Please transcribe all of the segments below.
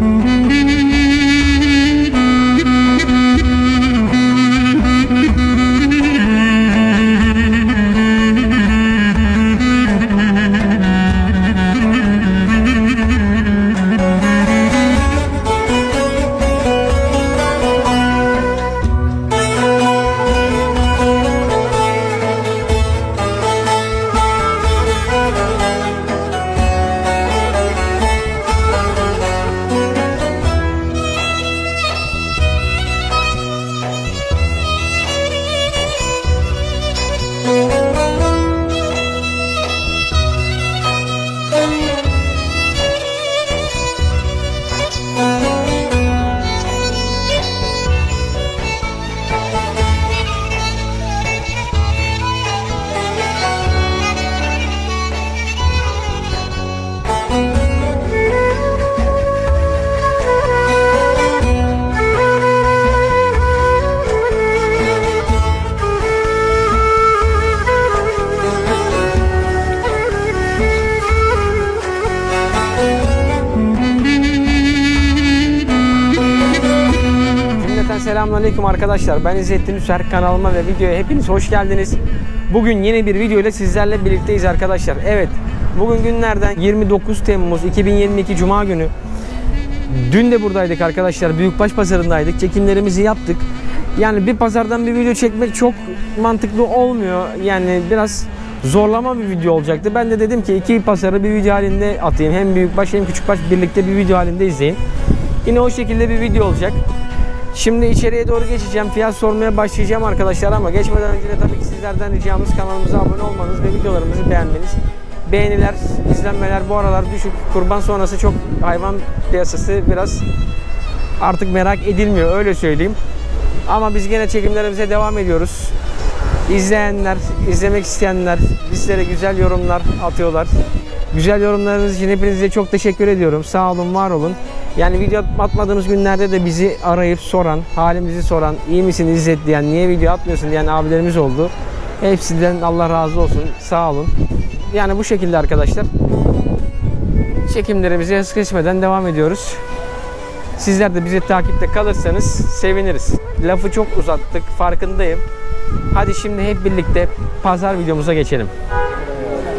음. Selamünaleyküm arkadaşlar. Ben İzzettin Üser kanalıma ve videoya hepiniz hoş geldiniz. Bugün yeni bir video ile sizlerle birlikteyiz arkadaşlar. Evet, bugün günlerden 29 Temmuz 2022 Cuma günü. Dün de buradaydık arkadaşlar. Büyükbaş pazarındaydık. Çekimlerimizi yaptık. Yani bir pazardan bir video çekmek çok mantıklı olmuyor. Yani biraz zorlama bir video olacaktı. Ben de dedim ki iki pazarı bir video halinde atayım. Hem büyükbaş hem küçükbaş birlikte bir video halinde izleyin. Yine o şekilde bir video olacak. Şimdi içeriye doğru geçeceğim. Fiyat sormaya başlayacağım arkadaşlar ama geçmeden önce de tabii ki sizlerden ricamız kanalımıza abone olmanız ve videolarımızı beğenmeniz. Beğeniler, izlenmeler bu aralar düşük. Kurban sonrası çok hayvan piyasası biraz artık merak edilmiyor öyle söyleyeyim. Ama biz gene çekimlerimize devam ediyoruz. İzleyenler, izlemek isteyenler bizlere güzel yorumlar atıyorlar. Güzel yorumlarınız için hepinize çok teşekkür ediyorum. Sağ olun, var olun. Yani video atmadığımız günlerde de bizi arayıp soran, halimizi soran, iyi misin İzzet diyen, niye video atmıyorsun diyen abilerimiz oldu. Hepsinden Allah razı olsun. Sağ olun. Yani bu şekilde arkadaşlar. Çekimlerimize hız devam ediyoruz. Sizler de bizi takipte kalırsanız seviniriz. Lafı çok uzattık, farkındayım. Hadi şimdi hep birlikte pazar videomuza geçelim.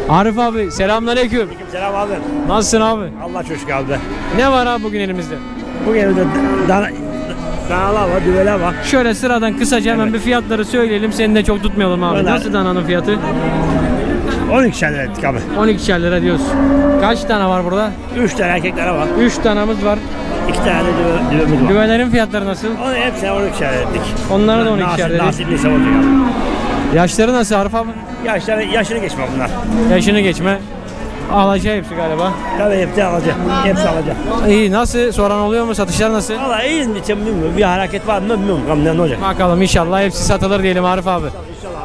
Arif abi selamünaleyküm. Selam abi. Nasılsın abi? Allah çocuk abi. Ne var abi bugün elimizde? Bu evde dana, danalar var, düveler var. Şöyle sıradan kısaca hemen bir fiyatları söyleyelim. Seni de çok tutmayalım abi. Öyle. Nasıl dananın fiyatı? 12 tane ettik abi. 12 lira diyoruz. Kaç tane var burada? 3 tane erkeklere var. 3 tanemiz var. 2 tane de düve, düvemiz var. Düvelerin fiyatları nasıl? Onu hepsine 12 tane ettik. Onlara da 12 Nasip- dedik. Nasip neyse olacak abi. Yaşları nasıl Arif abi? Yaşları, yaşını geçme bunlar. Yaşını geçme. Alacağı hepsi galiba. Tabii hepsi alacak. Hepsi alacak. İyi nasıl? Soran oluyor mu? Satışlar nasıl? Valla iyi mi bilmiyorum. Bir hareket var mı bilmiyorum. Bakalım ne olacak. Bakalım inşallah hepsi satılır diyelim Arif abi.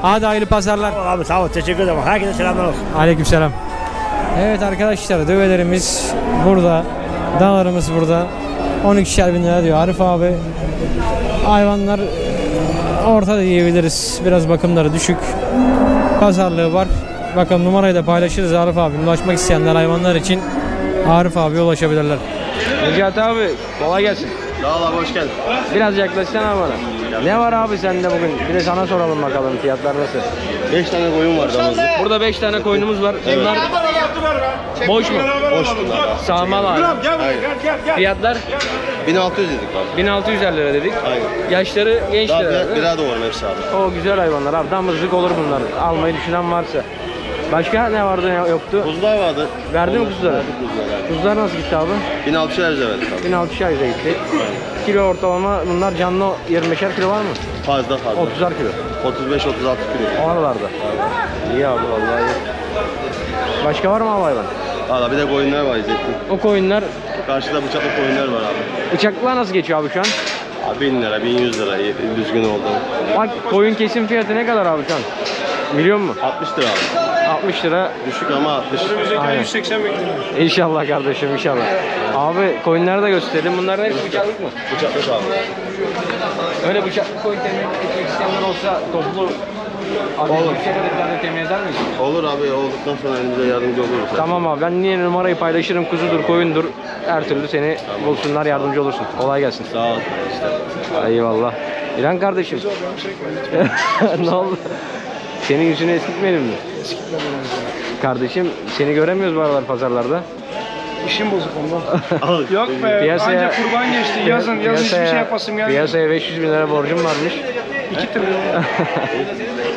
Hadi hayırlı pazarlar. Tamam Abi sağ ol. Teşekkür ederim. Herkese selamlar olsun. Aleykümselam. Evet arkadaşlar dövelerimiz burada. Dağlarımız burada. 12'şer bin lira diyor Arif abi. Hayvanlar orta diyebiliriz. Biraz bakımları düşük. Pazarlığı var. Bakalım numarayı da paylaşırız Arif abi. Ulaşmak isteyenler hayvanlar için Arif abiye ulaşabilirler. Necati abi kolay gelsin. Sağ ol abi hoş geldin. Biraz yaklaşsana bana. Ne var abi sende bugün? Bir de sana soralım bakalım fiyatlar nasıl? 5 tane koyun var damızlık. Burada 5 tane koyunumuz var. Bunlar boş mu? Boş bunlar. Sağmal abi. Fiyatlar 1600 dedik abi. 1600 lira dedik. Aynen. Yaşları genç Daha lira. bir, bir daha doğru hepsi abi. O güzel hayvanlar abi. Damızlık olur bunlar. Almayı düşünen varsa. Başka ne vardı ne yoktu? Kuzular vardı. Verdin mi kuzuları? Verdik kuzuları. verdik. Kuzular nasıl gitti abi? 1600 lira verdik abi. 1600 ayda gitti. Kilo ortalama bunlar canlı 25'er kilo var mı? Fazla fazla. 30'ar kilo. 35-36 kilo. O aralarda. İyi abi vallahi. Başka var mı abi hayvan? Valla bir de koyunlar var İzzettin. O koyunlar Karşıda bıçaklı koyunlar var abi. bıçaklar nasıl geçiyor abi şu an? Abi 1000 lira, 1100 lira düzgün oldu. Bak koyun kesim fiyatı ne kadar abi şu an? Biliyor musun? 60 lira abi. 60 lira. Düşük ama 60. Aynen. İnşallah kardeşim inşallah. Abi koyunları da gösterelim. Bunların hepsi bıçaklık mı? Bıçaklı abi. Öyle bıçaklı koyun temin etmek isteyenler olsa toplu Olur. temin eder? Olur abi olduktan sonra elimize yardımcı oluruz. Tamam abi ben niye numarayı paylaşırım kuzudur koyundur. her türlü seni bulsunlar, yardımcı olursun. Kolay gelsin. Sağ ol. İşte. Eyvallah. İran kardeşim. ne oldu? Senin yüzünü eskitmeyelim mi? Kardeşim seni göremiyoruz bu aralar pazarlarda. İşim bozuk ondan. Yok be. Piyasaya- Anca kurban geçti. Yazın. Yazın hiçbir şey yapasım gelmedi. Piyasaya 500 bin lira borcum varmış. 2 trilyon.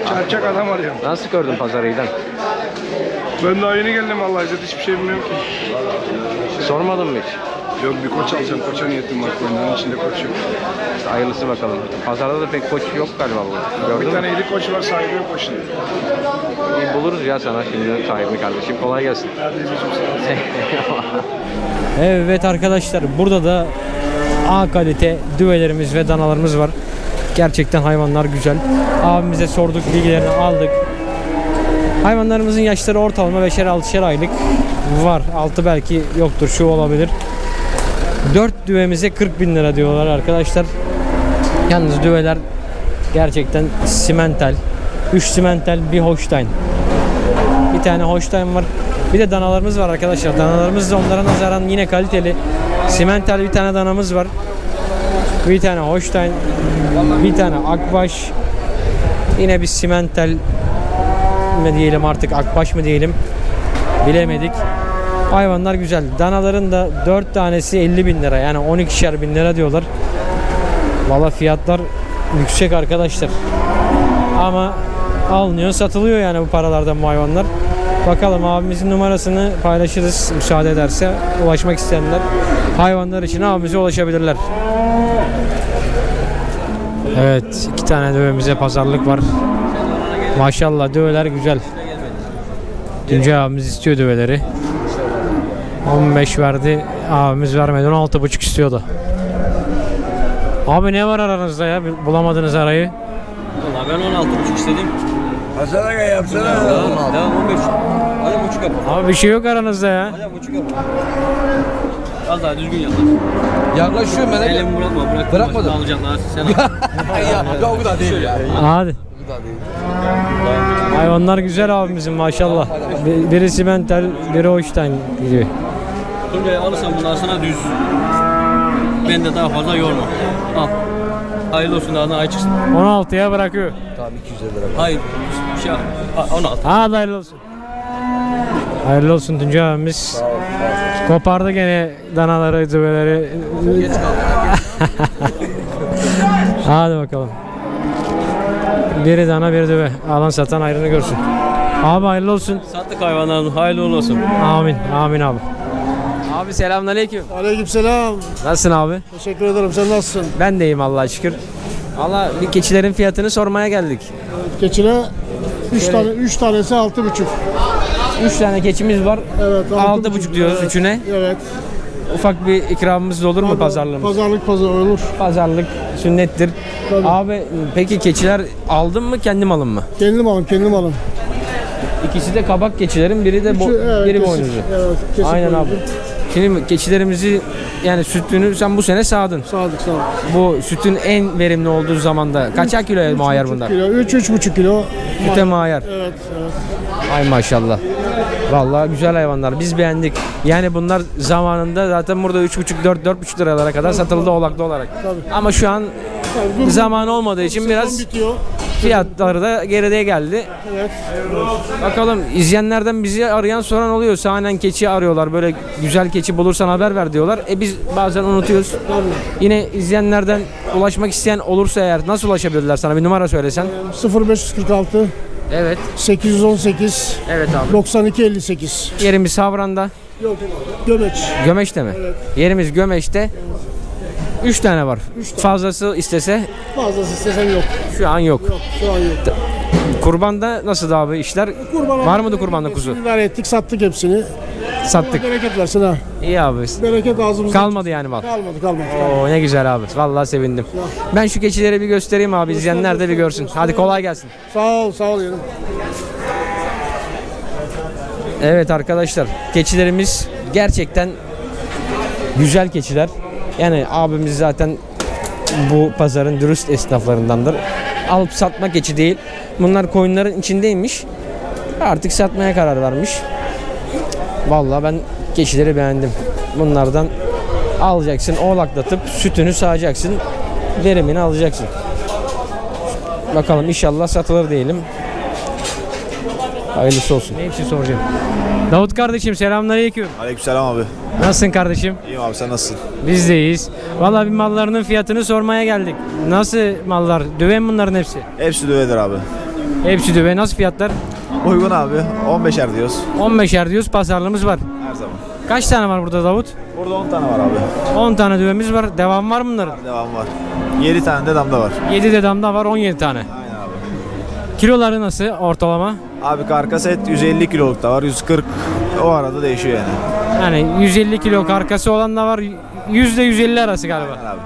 Çarçak adam arıyorum. Nasıl gördün pazarı İlhan? Ben daha yeni geldim Allah İzzet. Hiçbir şey bilmiyorum ki. Sormadın mı hiç? Yok bir koç alacağım. Koça niyetim var. Onun içinde koç yok. İşte hayırlısı bakalım. Pazarda da pek koç yok galiba bu. Gördün Bir mü? tane yedi koç var. Sahibi yok koçun. İyi buluruz ya sana şimdi sahibini kardeşim. Kolay gelsin. evet arkadaşlar burada da A kalite düvelerimiz ve danalarımız var. Gerçekten hayvanlar güzel. Abimize sorduk, bilgilerini aldık. Hayvanlarımızın yaşları ortalama 5'er 6'şer aylık var. Altı belki yoktur, şu olabilir. 4 düvemize 40 bin lira diyorlar arkadaşlar. Yalnız düveler gerçekten simental. 3 simental, bir Holstein. Bir tane Holstein var. Bir de danalarımız var arkadaşlar. Danalarımız da onlara nazaran yine kaliteli. Simental bir tane danamız var. Bir tane Holstein, bir tane Akbaş. Yine bir simental mi diyelim artık Akbaş mı diyelim. Bilemedik. Hayvanlar güzel. Danaların da 4 tanesi 50 bin lira. Yani 12'şer bin lira diyorlar. Valla fiyatlar yüksek arkadaşlar. Ama alınıyor satılıyor yani bu paralardan bu hayvanlar. Bakalım abimizin numarasını paylaşırız müsaade ederse. Ulaşmak isteyenler hayvanlar için abimize ulaşabilirler. Evet iki tane dövemize pazarlık var. Maşallah döveler güzel. Tuncay abimiz istiyor döveleri. 15 verdi. Abimiz vermedi. 16,5 istiyordu. Abi ne var aranızda ya? Bulamadınız arayı. Valla ben 16,5 istedim. Hazara yapsana. Devam, devam 15. Hadi buçuk yap. Abi bir şey yok aranızda ya. Hadi buçuk yap. Az daha düzgün yap. Yaklaşıyorum ben. Elimi bırakma. Bırak. Bırakmadım. Alacaklar. Sen al. ya, ya o kadar değil ya. Hadi. O kadar değil. Hayvanlar güzel abimizin maşallah. Bir- Biri simental, biri Holstein gibi. Tuncay'ı alırsan bundan sana düz. Ben de daha fazla yorma. Al. Hayırlı olsun daha ay çıksın. 16'ya bırakıyor. Tamam 250 lira. Hayır. Bir şey yap. Ha, 16. Hadi hayırlı olsun. Hayırlı olsun Tuncay abimiz. Kopardı gene danaları, kaldı. Hadi bakalım. Biri dana, biri düve. Alan satan ayrını görsün. Abi hayırlı olsun. Sattık hayvanların. Hayırlı uğurlu olsun. Amin. Amin abi. Abi selamünaleyküm. Aleykümselam. Nasılsın abi? Teşekkür ederim. Sen nasılsın? Ben de iyiyim Allah'a şükür. Allah bir keçilerin fiyatını sormaya geldik. Keçine 3 tane 3 tanesi 6,5. 3 tane keçimiz var. Evet. Altı buçuk diyoruz evet. üçüne. Evet. Ufak bir ikramımız olur mu pazarlığımız? Pazarlık pazar olur. Pazarlık sünnettir. Tabii. Abi peki keçiler aldın mı kendim alın mı? Kendim alın, kendim alın. İkisi de kabak keçilerin biri de bo- Üçü, evet, biri kesik. boynuzlu. Evet, kesik Aynen boynuzlu. abi. Şimdi keçilerimizi yani sütünü sen bu sene sağdın. Sadık sağ ol. Bu sütün en verimli olduğu zamanda kaçar kiloya muayyer bunlar? Kilo, 3 3,5 kilo. Süte muayyer. Evet, evet. Ay maşallah. Vallahi güzel hayvanlar. Biz beğendik. Yani bunlar zamanında zaten burada 3,5 4 4,5 liralara kadar satıldı oğlaklı olarak. Tabii. Ama şu an Tabii, zaman olmadığı için biraz bitiyor. fiyatları da geride geldi. Evet. Bakalım izleyenlerden bizi arayan soran oluyor. Sahnen keçi arıyorlar. Böyle güzel keçi bulursan haber ver diyorlar. E biz bazen unutuyoruz. Yine izleyenlerden ulaşmak isteyen olursa eğer nasıl ulaşabilirler sana? Bir numara söylesen. 0546 Evet. 818 Evet abi. 92 58. Yerimiz Havran'da. Yok. Gömeç. Gömeç'te mi? Yerimiz Gömeç'te. 3 tane var. Fazlası istese Fazlası istesen yok. şu an yok. Yok şu an yok. Kurbanda nasıl abi işler? Kurban Var mıydı kurbanda kuzu? İdare ettik sattık hepsini. Sattık. Bereket versin ha. İyi abi. Bereket ağzımızda. Kalmadı yani mal. Kalmadı kalmadı. Oo ne güzel abi. Vallahi sevindim. Ben şu keçileri bir göstereyim abi. İzleyenler de bir görsün. Hadi kolay gelsin. Sağ ol sağ ol yeğenim. Evet arkadaşlar. Keçilerimiz gerçekten güzel keçiler. Yani abimiz zaten bu pazarın dürüst esnaflarındandır. Alıp satma keçi değil. Bunlar koyunların içindeymiş. Artık satmaya karar vermiş. Vallahi ben keçileri beğendim. bunlardan alacaksın, oğlaklatıp sütünü sağacaksın, verimini alacaksın. Bakalım inşallah satılır diyelim. Hayırlısı olsun. Ne için soracağım? Davut kardeşim selamünaleyküm. Aleykümselam abi. Nasılsın kardeşim? İyiyim abi sen nasılsın? Biz de iyiyiz. Vallahi bir mallarının fiyatını sormaya geldik. Nasıl mallar? Düve mi bunların hepsi? Hepsi düvedir abi. Hepsi düve. Nasıl fiyatlar? Uygun abi. 15'er diyoruz. 15'er diyoruz. Pazarlığımız var. Her zaman. Kaç tane var burada Davut? Burada 10 tane var abi. 10 tane düvemiz var. Devam var mı bunların? Devam var. 7 tane de damda var. 7 de damda var 17 tane. Aynen abi. Kiloları nasıl ortalama? Abi karkas et 150 kiloluk da var. 140 o arada değişiyor yani. Yani 150 kilo karkası olan da var. Yüzde 150 arası galiba. Aynen abi.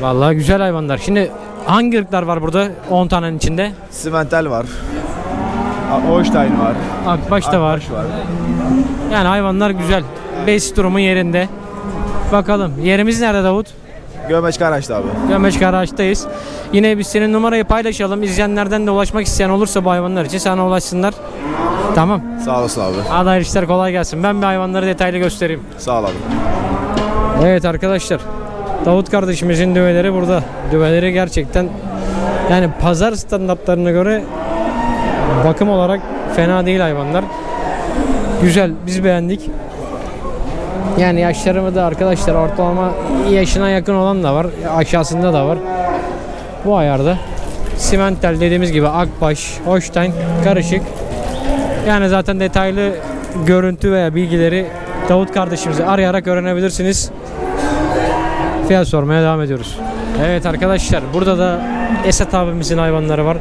Vallahi güzel hayvanlar. Şimdi hangi ırklar var burada 10 tanenin içinde? Simental var. Holstein var. Akbaş da var. Akbaş var. Yani hayvanlar güzel. Bes durumu yerinde. Bakalım. Yerimiz nerede Davut? Gömeç Karaç'ta abi. Gömeç Karaağaç'tayız. Yine biz senin numarayı paylaşalım. İzleyenlerden de ulaşmak isteyen olursa bu hayvanlar için sana ulaşsınlar. Tamam. Sağ olasın abi. Hayırlı işler kolay gelsin. Ben bir hayvanları detaylı göstereyim. Sağ ol abi. Evet arkadaşlar. Davut kardeşimizin düveleri burada. Düveleri gerçekten yani pazar standartlarına göre bakım olarak fena değil hayvanlar. Güzel. Biz beğendik. Yani yaşlarımı da arkadaşlar ortalama yaşına yakın olan da var. Aşağısında da var. Bu ayarda. Simental dediğimiz gibi Akbaş, Holstein karışık. Yani zaten detaylı görüntü veya bilgileri Davut kardeşimizi arayarak öğrenebilirsiniz. Fiyat sormaya devam ediyoruz. Evet arkadaşlar burada da Esat abimizin hayvanları var.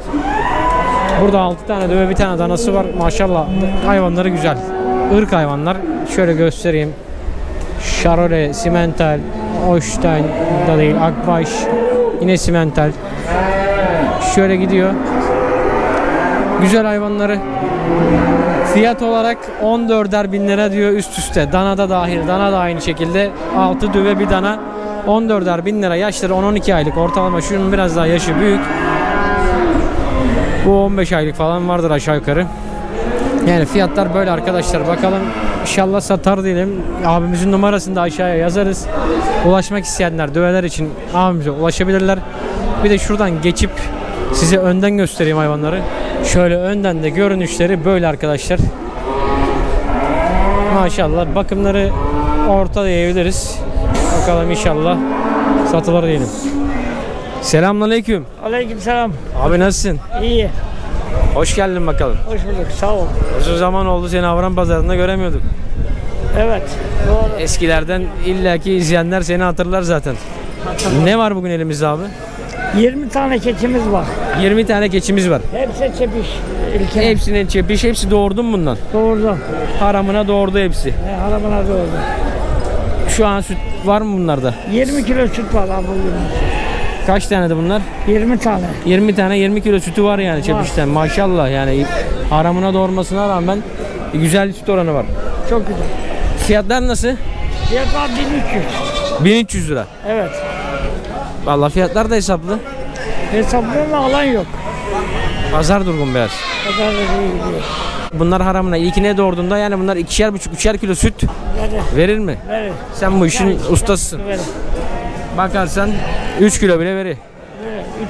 Burada 6 tane döve bir tane danası var. Maşallah hayvanları güzel. Irk hayvanlar. Şöyle göstereyim. Charolais, Simental, Holstein da değil, Akbaş, yine Simental. Şöyle gidiyor. Güzel hayvanları. Fiyat olarak 14'er bin lira diyor üst üste. Dana da dahil. Dana da aynı şekilde. 6 düve bir dana. 14'er bin lira. Yaşları 10-12 aylık. Ortalama şunun biraz daha yaşı büyük. Bu 15 aylık falan vardır aşağı yukarı. Yani fiyatlar böyle arkadaşlar. Bakalım inşallah satar diyelim. Abimizin numarasını da aşağıya yazarız. Ulaşmak isteyenler düveler için abimize ulaşabilirler. Bir de şuradan geçip size önden göstereyim hayvanları. Şöyle önden de görünüşleri böyle arkadaşlar. Maşallah bakımları orta diyebiliriz. Bakalım inşallah satılır diyelim. Selamünaleyküm. Aleykümselam. Abi nasılsın? İyi. Hoş geldin bakalım. Hoş bulduk. Sağ ol. Uzun zaman oldu seni Avran Pazarı'nda göremiyorduk. Evet. Doğru. Eskilerden illaki izleyenler seni hatırlar zaten. Ne var bugün elimizde abi? 20 tane keçimiz var. 20 tane keçimiz var. Hepsi çepiş. İlke. Hepsinin çepiş, hepsi doğurdu mu bundan? Doğurdu. Haramına doğurdu hepsi. He, harabına doğurdu. Şu an süt var mı bunlarda? 20 kilo süt var abi bugün. Kaç tane de bunlar? 20 tane. 20 tane 20 kilo sütü var yani çepişten. Maşallah yani haramına doğurmasına rağmen güzel süt oranı var. Çok güzel. Fiyatlar nasıl? Fiyatlar 1300. 1300 lira. Evet. Vallahi fiyatlar da hesaplı. Hesaplarına alan yok. Pazar durgun biraz. Pazarda iyi gidiyor. Bunlar haramına ilkine doğurduğunda yani bunlar ikişer buçuk üçer kilo süt Verir. verir mi? Verir. Sen bu işin ustasısın. Verir. Bakarsan 3 kilo bile verir. Verir.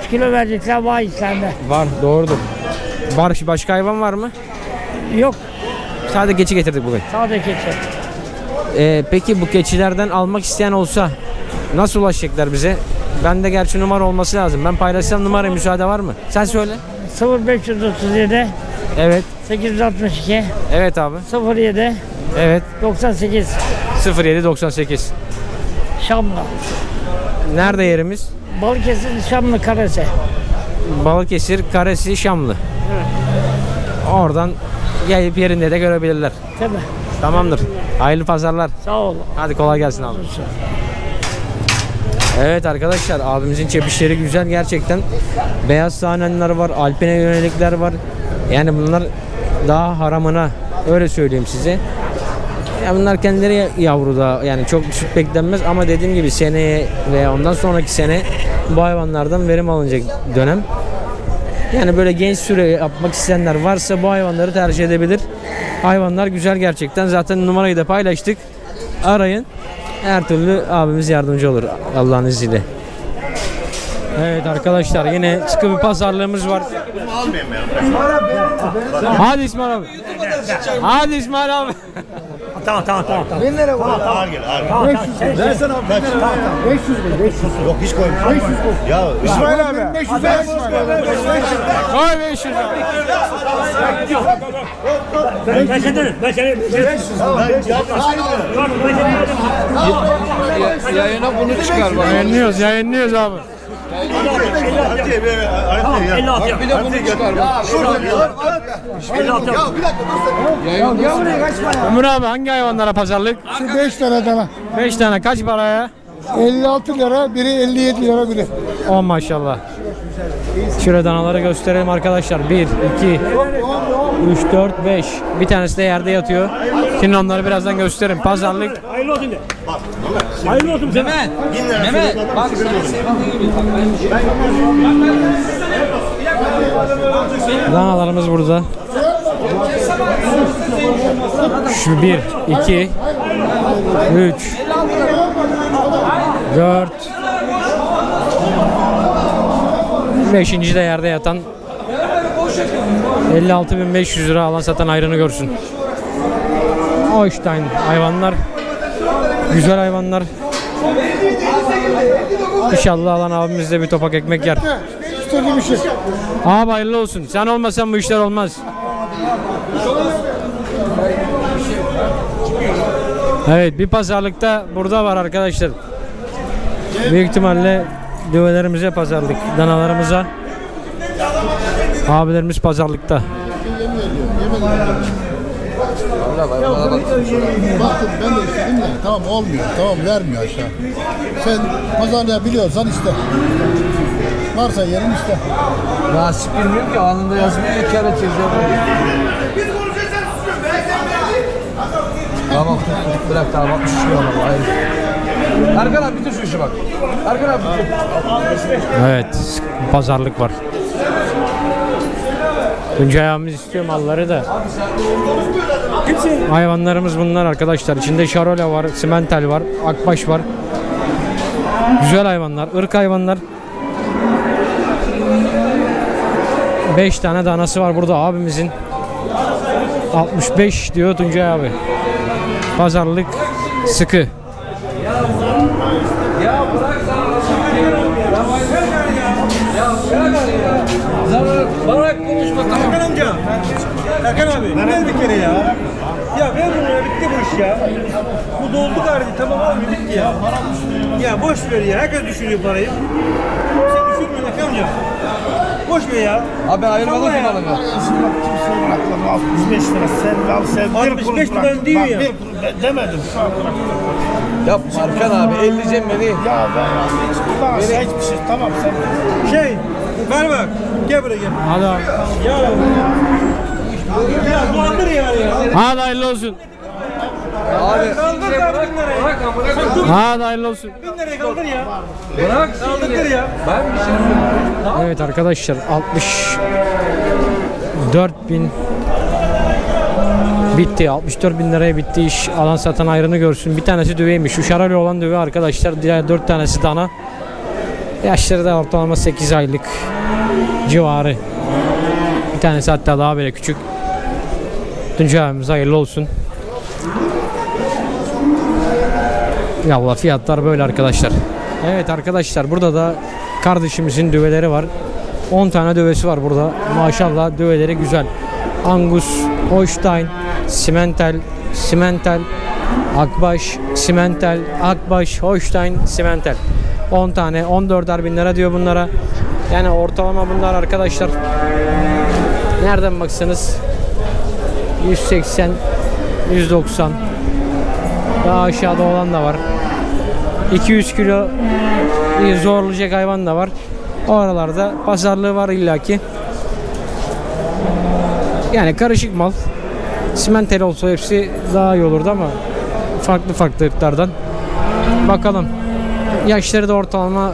3 kilo verecekler vay sende. Var doğrudur. Var başka hayvan var mı? Yok. Sadece keçi getirdik bugün. Sade keçi. Ee, peki bu keçilerden almak isteyen olsa nasıl ulaşacaklar bize? Bende gerçi numara olması lazım. Ben paylaşsam numara müsaade var mı? Sen söyle. 0537 Evet. 862 Evet abi. 07 Evet. 98 0798. Şamlı. Nerede yerimiz? Balıkesir Şamlı Karası. Balıkesir, Karesi, Şamlı. Oradan gelip yerinde de görebilirler. Tabii. Tamamdır. Hayırlı pazarlar. Sağ ol. Hadi kolay gelsin abi. Evet arkadaşlar abimizin çepişleri güzel gerçekten. Beyaz sahnenler var, alpine yönelikler var. Yani bunlar daha haramına öyle söyleyeyim size. Ya bunlar kendileri yavru da yani çok süt beklenmez ama dediğim gibi seneye veya ondan sonraki sene bu hayvanlardan verim alınacak dönem. Yani böyle genç süre yapmak isteyenler varsa bu hayvanları tercih edebilir. Hayvanlar güzel gerçekten. Zaten numarayı da paylaştık. arayın. Her türlü abimiz yardımcı olur Allah'ın izniyle. Evet arkadaşlar yine sıkı bir pazarlığımız var. Hadi İsmail abi. Hadi İsmail abi. Tamam tamam tamam. tamam. Versene abi. 500 bin, 500 Yok hiç koymuş. 500 koy. Ya İsmail abi. 500 ver. Koy 500 abi. Ben, ben senden, ben seni, ben seni. Yayına bunu çıkar bak. Yayınlıyoruz yayınlıyoruz abi. Tamam, 56 yap. Bir de bunu çıkar bak. 56 yap. Ömür abi hangi hayvanlara pazarlık? Şu 5 tane dana. 5 tane kaç paraya? 56 lira, biri 57 lira biri. 10 maşallah. Şöyle danaları gösterelim arkadaşlar. 1, 2, 3, 4, 5. Bir tanesi de yerde yatıyor. Şimdi onları birazdan gösteririm. Pazarlık Hayırlı olsun de. Hayırlı olsun sana. Mehmet bak sana sevdiğin gibi. Danalarımız burada. Şu 1, 2, 3, 4, Beşinci de yerde yatan 56.500 lira alan satan ayrını görsün. Holstein hayvanlar. Güzel hayvanlar. İnşallah alan abimiz de bir topak ekmek yer. Abi hayırlı olsun. Sen olmasan bu işler olmaz. Evet bir pazarlıkta burada var arkadaşlar. Büyük ihtimalle düvelerimize pazarlık, danalarımıza. Abilerimiz pazarlıkta. Baktım ben de istedim de tamam olmuyor. Tamam vermiyor aşağı. Sen pazarlayabiliyorsan iste. Varsa yerin iste. Nasip bilmiyorum ki anında yazmıyor ya kâr edeceğiz ya. Tamam bırak tamam 63 lira baba hayır. Erkan abi bitir şu işi bak. Erkan abi bitir. Evet pazarlık var. Tuncay abimiz istiyor malları da. Hayvanlarımız bunlar arkadaşlar. İçinde şarole var, simental var, akbaş var. Güzel hayvanlar, ırk hayvanlar. 5 tane danası var burada abimizin. 65 diyor Tuncay abi. Pazarlık sıkı. Bırak konuşma tamam. Erkan amca. Erkan abi. Ver bir kere ya. Ya ver bunu ya bitti bu iş ya. Bu doldu galiba tamam abi bitti ya. Ya boş ver ya. Herkes düşürüyor parayı. Sen düşürme Erkan amca. Boş ver ya. Abi ayırmadım Vallahi ki ya. Kimsenin aklına 65 lira sen al sen. bir 65 kuruş lira bırak. diyor Bak, ya. bir kuruş ben demedim. Sağ ol, bırak. Yapma Erkan abi elleyeceğim beni. Ya ben daha hiçbir şey tamam sen. Şey. Ver bak. Gel buraya gel. Hadi abi. Ya. Ya dolandır yani ya. Hadi hayırlı olsun. Abi Kaldır ya bin liraya. bırak amına koyayım. Hadi hayırlı olsun. Bin liraya kaldır ya. Bırak Kaldırdır ya. Ben bir şey yapıyorum. Evet arkadaşlar 64 bin bitti 64 bin liraya bitti iş alan satan ayrını görsün bir tanesi düveymiş şu şarali olan düve arkadaşlar diğer 4 tanesi dana yaşları da ortalama 8 aylık civarı bir tanesi hatta daha böyle küçük Tuncay abimiz hayırlı olsun Yallah fiyatlar böyle arkadaşlar. Evet arkadaşlar burada da kardeşimizin düveleri var. 10 tane düvesi var burada. Maşallah düveleri güzel. Angus, Holstein, Simental, Simental, Akbaş, Simental, Akbaş, Holstein, Simental. 10 tane 14'er bin lira diyor bunlara. Yani ortalama bunlar arkadaşlar. Nereden baksanız 180, 190, daha aşağıda olan da var. 200 kilo zorlayacak hayvan da var. O aralarda pazarlığı var illaki. Yani karışık mal. Simentel olsa hepsi daha iyi olurdu ama farklı farklı ırklardan. Bakalım. Yaşları da ortalama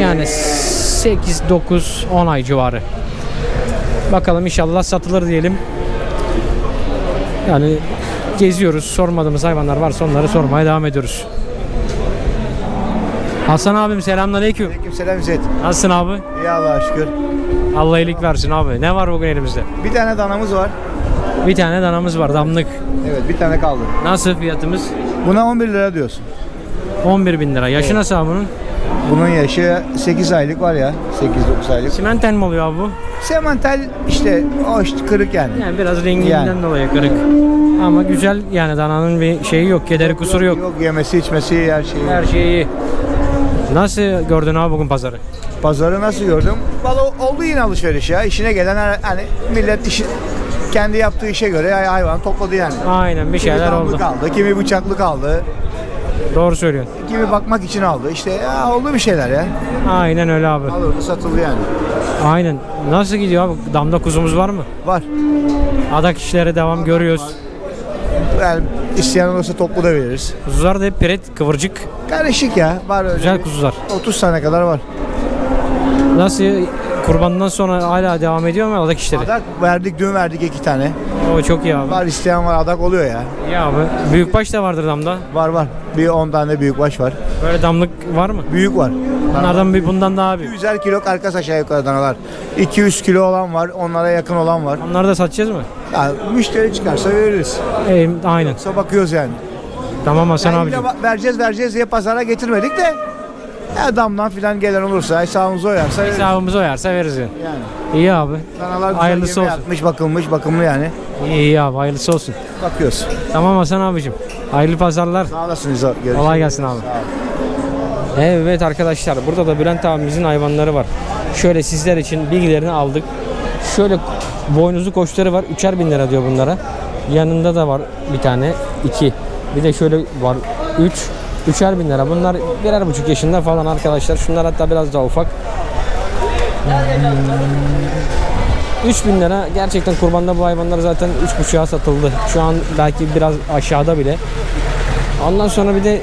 yani 8, 9, 10 ay civarı. Bakalım inşallah satılır diyelim. Yani geziyoruz. Sormadığımız hayvanlar varsa onları sormaya devam ediyoruz. Hasan abim selamünaleyküm. Selam İzzet. Nasılsın abi? İyi Allah'a şükür. Allah iyilik versin abi. Ne var bugün elimizde? Bir tane danamız var. Bir tane danamız var damlık. Evet bir tane kaldı. Nasıl fiyatımız? Buna 11 lira diyorsun. 11 bin lira. Yaşı nasıl abi bunun? Bunun yaşı 8 aylık var ya. 8-9 aylık. Simenten mi oluyor abi bu? Semental işte o işte kırık yani. Yani biraz renginden Yani. dolayı kırık. Ama güzel yani dananın bir şeyi yok, kederi kusuru yok. Yok yemesi içmesi her şeyi. Her şeyi iyi. Nasıl gördün abi bugün pazarı? Pazarı nasıl gördüm? Valla oldu yine alışveriş ya. İşine gelen her- hani millet işi kendi yaptığı işe göre hay- hayvan topladı yani. Aynen bir Kimi şeyler damlık oldu. aldı, kimi bıçaklı kaldı, Doğru söylüyorsun. kimi bakmak için aldı. İşte ya oldu bir şeyler ya. Aynen öyle abi. Alırdı satıldı yani. Aynen. Nasıl gidiyor abi? Damda kuzumuz var mı? Var. Adak işleri devam görüyoruz. Yani isteyen olursa toplu da veririz. Kuzular da hep piret, kıvırcık. Karışık ya. Var öyle. Güzel kuzular. 30 tane kadar var. Nasıl kurbandan sonra hala devam ediyor mu adak işleri? Adak verdik dün verdik iki tane. O çok iyi abi. Var isteyen var adak oluyor ya. İyi abi. Büyükbaş da vardır damda. Var var. Bir 10 tane büyük baş var. Böyle damlık var mı? Büyük var. Bunlardan bir bundan daha büyük. 200'er kilo karkas aşağı yukarı danalar. 200 kilo olan var. Onlara yakın olan var. Onları da satacağız mı? Ya, müşteri çıkarsa veririz. Ee, aynen. Yoksa bakıyoruz yani. Tamam Hasan Yani abicim. illa va- vereceğiz vereceğiz diye pazara getirmedik de ya damdan filan gelen olursa hesabımıza oyarsa veririz. Hesabımız oyarsa veririz yani. yani. İyi abi. Danalar güzel Hayırlısı olsun. atmış, bakılmış, bakımlı yani. İyi, abi hayırlısı olsun. Bakıyoruz. Tamam Hasan abicim. Hayırlı pazarlar. Sağ olasınız. Görüşürüz. Kolay gelsin abi. Evet arkadaşlar burada da Bülent abimizin hayvanları var. Şöyle sizler için bilgilerini aldık. Şöyle boynuzlu koçları var. Üçer bin lira diyor bunlara. Yanında da var bir tane. iki. Bir de şöyle var. Üç. Üçer bin lira. Bunlar birer buçuk yaşında falan arkadaşlar. Şunlar hatta biraz daha ufak. 3000 lira gerçekten kurbanda bu hayvanlar zaten 3.5'a satıldı. Şu an belki biraz aşağıda bile. Ondan sonra bir de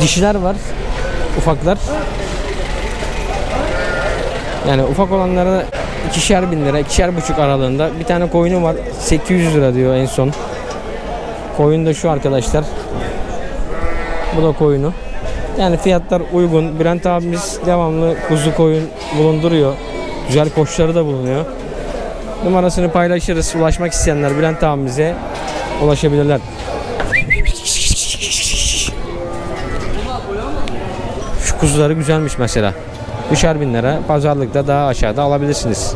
dişiler var. Ufaklar. Yani ufak olanlara ikişer bin lira, ikişer buçuk aralığında. Bir tane koyunu var. 800 lira diyor en son. Koyun da şu arkadaşlar. Bu da koyunu. Yani fiyatlar uygun. Bülent abimiz devamlı kuzu koyun bulunduruyor. Güzel koçları da bulunuyor. Numarasını paylaşırız. Ulaşmak isteyenler Bülent abimize ulaşabilirler. Şu kuzuları güzelmiş mesela. Üçer bin lira. Pazarlıkta daha aşağıda alabilirsiniz.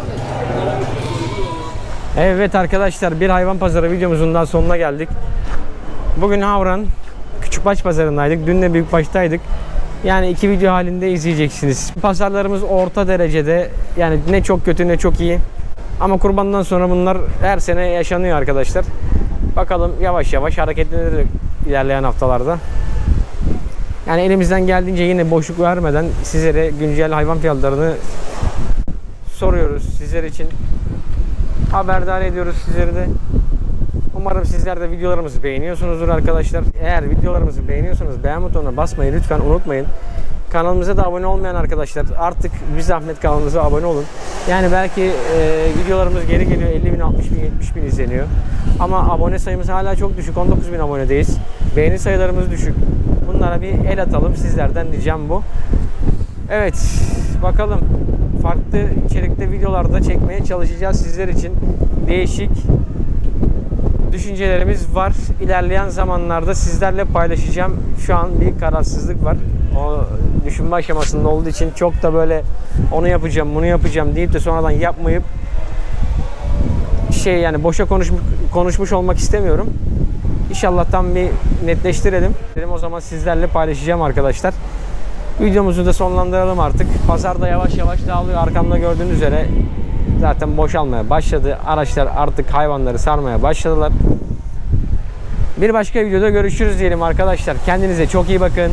Evet arkadaşlar bir hayvan pazarı videomuzun daha sonuna geldik. Bugün Havran Küçükbaş pazarındaydık. Dün de Büyükbaş'taydık. Yani iki video halinde izleyeceksiniz. Pazarlarımız orta derecede. Yani ne çok kötü ne çok iyi. Ama kurbandan sonra bunlar her sene yaşanıyor arkadaşlar. Bakalım yavaş yavaş hareketlenir ilerleyen haftalarda. Yani elimizden geldiğince yine boşluk vermeden sizlere güncel hayvan fiyatlarını soruyoruz. Sizler için haberdar ediyoruz sizleri de. Umarım sizler de videolarımızı beğeniyorsunuzdur arkadaşlar. Eğer videolarımızı beğeniyorsanız beğen butonuna basmayı lütfen unutmayın. Kanalımıza da abone olmayan arkadaşlar artık bir zahmet kanalımıza abone olun. Yani belki e, videolarımız geri geliyor 50 bin, 60 bin, 70 bin izleniyor. Ama abone sayımız hala çok düşük. 19 bin abonedeyiz. Beğeni sayılarımız düşük. Bunlara bir el atalım. Sizlerden ricam bu. Evet bakalım farklı içerikte videolarda çekmeye çalışacağız sizler için. Değişik düşüncelerimiz var. İlerleyen zamanlarda sizlerle paylaşacağım. Şu an bir kararsızlık var. O düşünme aşamasında olduğu için çok da böyle onu yapacağım, bunu yapacağım deyip de sonradan yapmayıp şey yani boşa konuşmuş, konuşmuş olmak istemiyorum. İnşallah tam bir netleştirelim. Dedim o zaman sizlerle paylaşacağım arkadaşlar. Videomuzu da sonlandıralım artık. Pazar da yavaş yavaş dağılıyor. Arkamda gördüğünüz üzere zaten boşalmaya başladı. Araçlar artık hayvanları sarmaya başladılar. Bir başka videoda görüşürüz diyelim arkadaşlar. Kendinize çok iyi bakın.